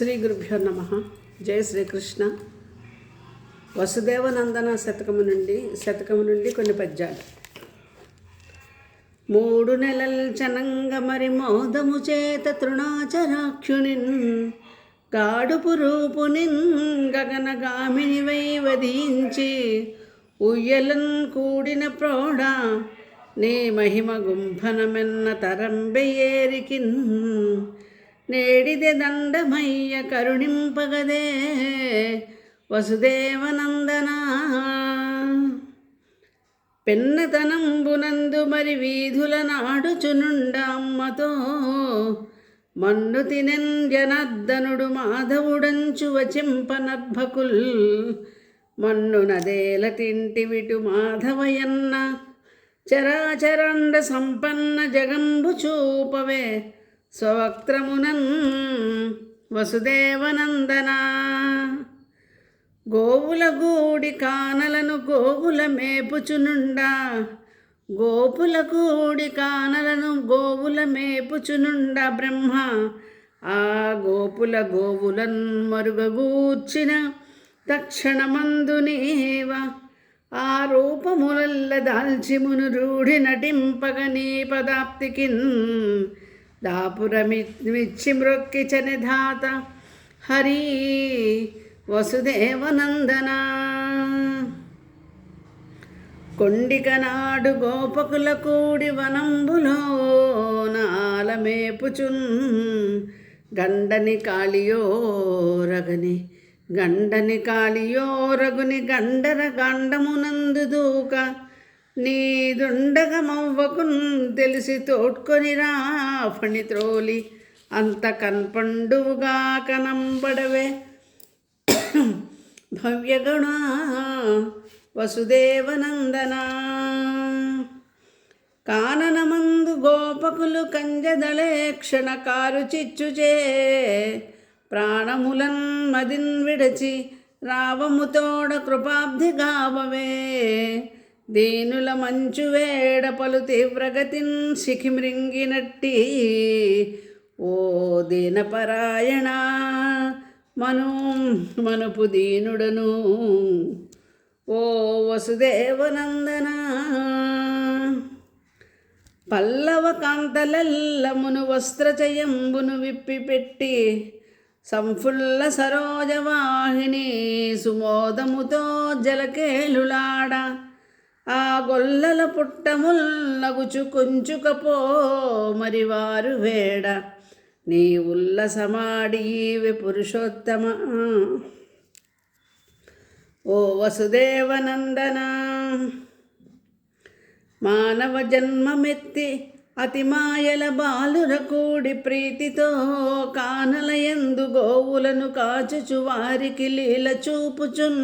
శ్రీ గురుభ్యో నమ. జయ శ్రీకృష్ణ. వసుదేవనందన శతకము నుండి శతకము నుండి కొన్ని పద్యాలు. మూడు నెలల్ చనంగ మరి మోదము చేత తృణాచరాక్షునిన్ గాడుపు రూపునిన్ గగనగామిని వై వధించి ఉయ్యలన్ కూడిన ప్రోడ నీ మహిమ గుంభనమెన్న తరంబెయేరికిన్ నేడిదే దండమయ్య కరుణింపగదే వసుదేవనందనా. పెన్నతనంబునందు మరి వీధుల నాడుచునుండ అమ్మతో మన్ను తినెన్ జనార్దనుడు మాధవుడంచు వచింపనర్భకుల్ మన్ను నదేల తింటివిటు మాధవయన్న చరాచరండ సంపన్న జగంబు చూపవే స్వవక్త్రమునన్ వసుదేవనందనా. గోవుల గూడి కానలను గోవుల మేపుచునుండా. గోపుల గూడి కానలను గోవుల మేపుచునుండా బ్రహ్మ. ఆ గోపుల గోవులన్ మరుగగూర్చిన తక్షణమందునీవ ఆ రూపములల్ల దాల్చిమును రూఢి నటింపగ నీ పదాప్తికిన్. దాపురమిచ్చి మ్రొక్కి చనిధాత హరి వసుదేవనందనా. కొండికనాడు గోపకుల కూడి వనంబులో నాలమేపుచున్ గండని కాళియో రగని గండని కాళియో రగుని గండర గండమునందు దూక నీదుండగమవ్వకున్ తెలిసి తోడ్కొని రా త్రోలి. అంత కన్పండువుగా కనంబడవే. భవ్యగుణ వసుదేవనందన. కాననమందు గోపకులు కంజదళే కారు చిచ్చుచే. ప్రాణములన్ మదిన్ విడచి రావముతోడ కృపాబ్ధి గావవే దీనుల మంచు వేడ పలు తీవ్రగతిన్ శిఖిమృంగినట్టి ఓ దీనపరాయణ మను మనుపు దీనుడను. ఓ వసుదేవనందన పల్లవ కాంతలల్లమును వస్త్రచయంబును విప్పిపెట్టి సంఫుల్ల సరోజవాహిని సుమోదముతో జలకేలులాడ. ఆ గొల్లల పుట్టముల్నగుచు కొంచుకపో మరి వారు వేడ. నీ ఉల్లసమాడీవి పురుషోత్తమ. ఓ వసుదేవనందన మానవ జన్మమెత్తి అతి మాయల బాలుర కూడి ప్రీతితో కానలయందు గోవులను కాచుచు వారికి లీల చూపుచున్.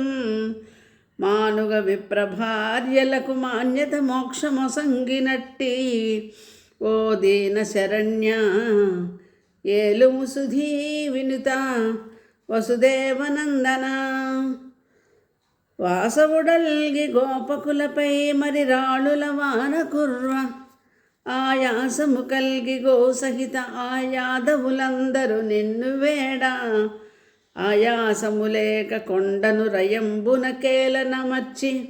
మానుగ విప్రభార్యలకు మాన్యత మోక్షమొసంగినట్టి. ఓ దీన శరణ్య ఏలుము సుధీ వినుత వసుదేవనందన. వాసవుడల్గి గోపకులపై మరి రాళుల వాన కుర్ర ఆయాసము కల్గి గోసహిత ఆ యాదవులందరూ నిన్ను వేడా. ఆయాసములేక కొండను రయంబున కేలనమర్చి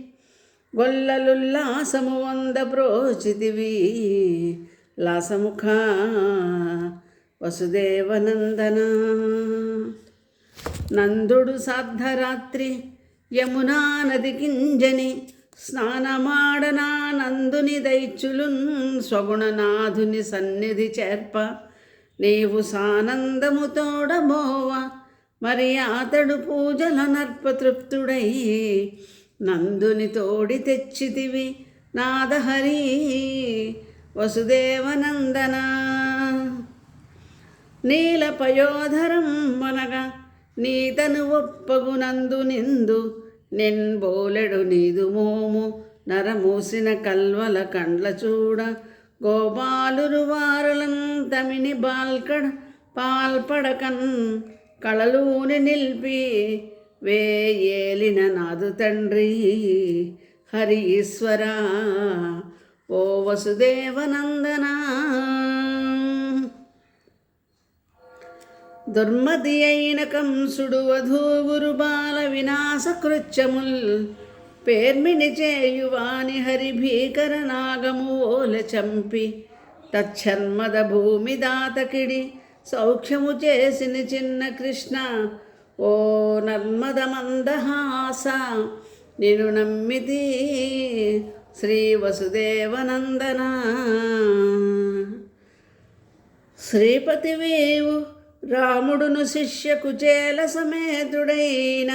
గొల్లలుల్లాసము వంద ప్రోచితివి. లాసముఖ వసుదేవనందన. నందుడు సార్ధరాత్రి యమునా నది కింజని స్నానమాడనా నందుని దైచులున్ స్వగుణనాథుని సన్నిధి చేర్ప నీవు సానందము తోడబోవ మరి అతడు పూజల నర్పతృప్తుడై నందుని తోడి తెచ్చితివి నాదహరి వసుదేవనందన. నీల పయోధరం మనగా నీతను ఒప్పగునందు నిందు నిన్బోలెడు నీదు మోము నరమూసిన కల్వల కండ్ల చూడ గోపాలురు వారలం తమిని బాల్కడ పాల్పడకన్ కళలూని నిల్పి వేయేలిన నాదు తండ్రి హరి ఈశ్వర ఓ వసుదేవనందన. దుర్మతి అయిన కంసుడు వధూగురు బాల వినాశ కృత్యముల్ పేర్మిని చేయువాని హరి భీకర నాగము ఓల చంపి తచ్చన్మద భూమి దాతకిడి సౌఖ్యము చేసిన చిన్న కృష్ణ ఓ నర్మద మందహాస నేను నమ్మితి శ్రీ వసుదేవనందన. శ్రీపతివేవు రాముడును శిష్యకు చేల సమేతుడైన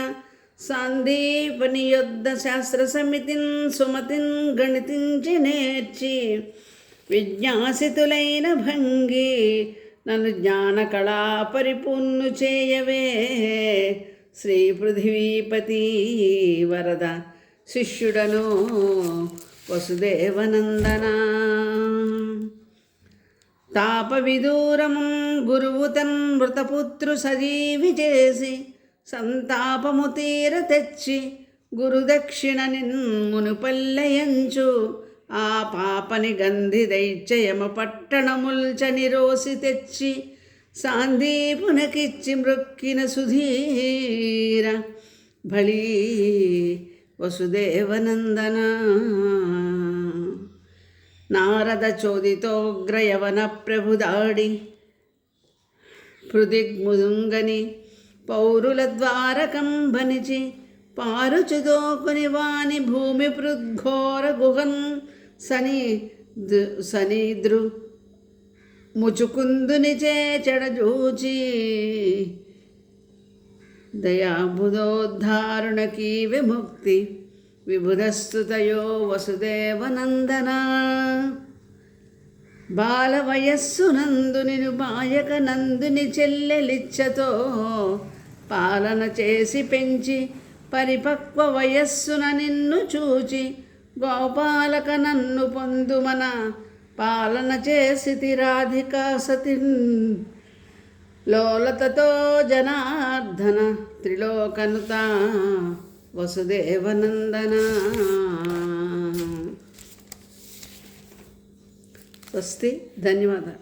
సందీపని యొద్ద శాస్త్ర సమితిన్ సుమతిన్ గణితించి నేర్చి విజ్ఞాసితులైన భంగి నన్ను జ్ఞాన కళా పరిపూర్ణు చేయవే శ్రీ పృథివీపతి వరద శిష్యుడను వసుదేవనందనా. తాప విదూరము గురువు తన్ మృతపుత్రు సజీవి చేసి సంతాపము తీర తెచ్చి గురుదక్షిణ నిన్మును పల్లయంచు ఆ పాపని గంధి దైత్యయమ పట్టణముల్చని రోసి తెచ్చి సాందీపునకిచ్చి మృక్కిన సుధీర భళీ వసుదేవనందన. నారద చోదితోగ్రయవన ప్రభుదాడి పృదిగ్ముదుంగని పౌరుల ద్వారకంబనిచి పారుచుదోకుని వాని భూమి పృద్ఘోర గుహన్ సని సనీద్రు ముచుకుందుని చేడజూచి దయాబుధోద్ధారుణకి విముక్తి విబుధస్తుతయో వసుదేవనందన బాలవయస్సు నందునిను బాయక నందుని చెల్లెలిచ్చతో పాలన చేసి పెంచి పరిపక్వ వయస్సున నిన్ను చూచి గోపాలక నన్ను పొందుమన పాలన చేసి రాధికా సతిన్. లోలతతో జనార్దన త్రిలోకనుత వసుదేవనందన. స్వస్తి ధన్యవాదాలు.